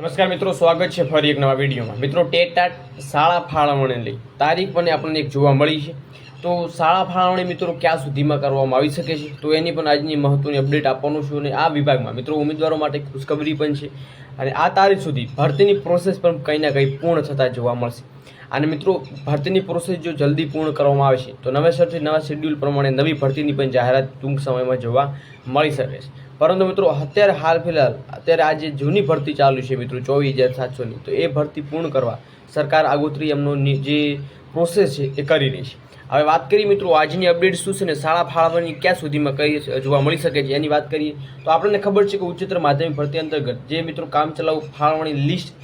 નમસ્કાર મિત્રો, સ્વાગત છે ફરી એક નવા વિડીયોમાં. મિત્રો ટેટાટ શાળા ફાળવણી તારીખ પણ આપણને એક જોવા મળી છે. તો શાળા ફાળવણી મિત્રો ક્યાં સુધીમાં કરવામાં આવી શકે છે? તો એની પણ આજની મહત્વની અપડેટ આપવાનું છું અને આ વિભાગમાં મિત્રો ઉમેદવારો માટે ખુશખબરી પણ છે અને આ તારીખ સુધી ભરતીની પ્રોસેસ પણ કંઈ ના કંઈ પૂર્ણ થતાં જોવા મળશે. અને મિત્રો ભરતીની પ્રોસેસ જો જલ્દી પૂર્ણ કરવામાં આવે છે, તો નવેસરથી નવા શેડ્યુલ પ્રમાણે નવી ભરતીની પણ જાહેરાત ટૂંક સમયમાં જોવા મળી શકે છે. પરંતુ મિત્રો અત્યારે હાલ ફિલહાલ, અત્યારે આ જે જૂની ભરતી ચાલુ છે મિત્રો ચોવીસ હજાર સાતસોની. તો એ ભરતી પૂર્ણ કરવા સરકાર આગોતરી એમનો જે પ્રોસેસ છે એ કરી છે હવે વાત કરીએ મિત્રો, આજની અપડેટ શું છે ને શાળા ફાળવણી ક્યાં સુધીમાં કઈ જોવા મળી શકે છે, એની વાત કરીએ. તો આપણને ખબર છે કે ઉચ્ચતર માધ્યમિક ભરતી અંતર્ગત જે મિત્રો કામ ચલાવ ફાળવણી લિસ્ટ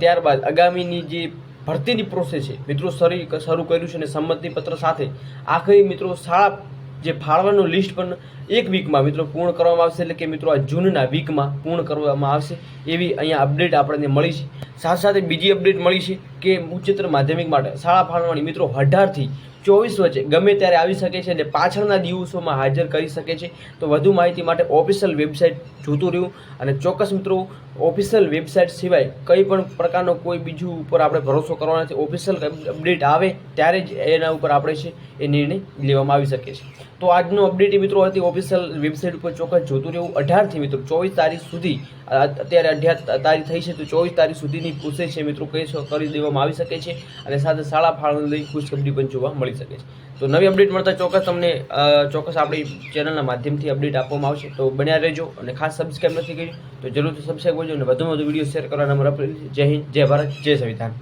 ત્યારબાદ આગામીની જે ભરતીની પ્રોસેસ છે, મિત્રો શરૂ શરૂ કર્યું છે અને સંમતિપત્ર સાથે આખરી મિત્રો શાળા જે ફાળવાનું લિસ્ટ પણ એક વીકમાં મિત્રો પૂર્ણ કરવામાં આવશે, એટલે કે મિત્રો આ જૂનના વીકમાં પૂર્ણ કરવામાં આવશે, એવી અહીંયા અપડેટ આપણને મળી છે. સાથે સાથે બીજી અપડેટ મળી છે કે ઉચ્ચતર માધ્યમિક માટે શાળા ફાળવણી મિત્રો અઢારથી ચોવીસ વચ્ચે ગમે ત્યારે આવી શકે છે અને પાછળના દિવસોમાં હાજર કરી શકે છે. તો વધુ માહિતી માટે ઓફિશિયલ વેબસાઇટ જોતું રહ્યું અને ચોક્કસ મિત્રો, ઓફિશિયલ વેબસાઇટ સિવાય કંઈ પણ પ્રકારનો કોઈ બીજું ઉપર આપણે ભરોસો કરવાનો નથી. ઓફિશિયલ અપડેટ આવે ત્યારે જ એના ઉપર આપણે છે એ નિર્ણય લેવામાં આવી શકે છે. તો આજનો અપડેટ મિત્રો હતી ઓફિશિયલ વેબસાઇટ ઉપર ચોક્કસ જોતું રહેવું અઢારથી મિત્રો ચોવીસ તારીખ સુધી અત્યારે અઢાર તારીખ થઈ છે તો ચોવીસ તારીખ સુધીની પૂછે છે મિત્રો કઈ કરી કરી દેવામાં આવી શકે છે અને સાથે શાળા ફાળવણી લઈ ખુશખબરી પણ જોવા મળી શકે છે. તો નવી અપડેટ મળતા ચોક્કસ તમને ચોક્કસ આપણી ચેનલના માધ્યમથી અપડેટ આપવામાં આવશે. તો બન્યા રહેજો અને ખાસ સબસ્ક્રાઈબ નથી કર્યું તો જરૂરથી સબસ્ક્રાઈબ કરજો અને વધુમાં વધુ વીડિયો શેર કરવાના અમારા જય હિન્દ, જય ભારત, જય સંવિધાન.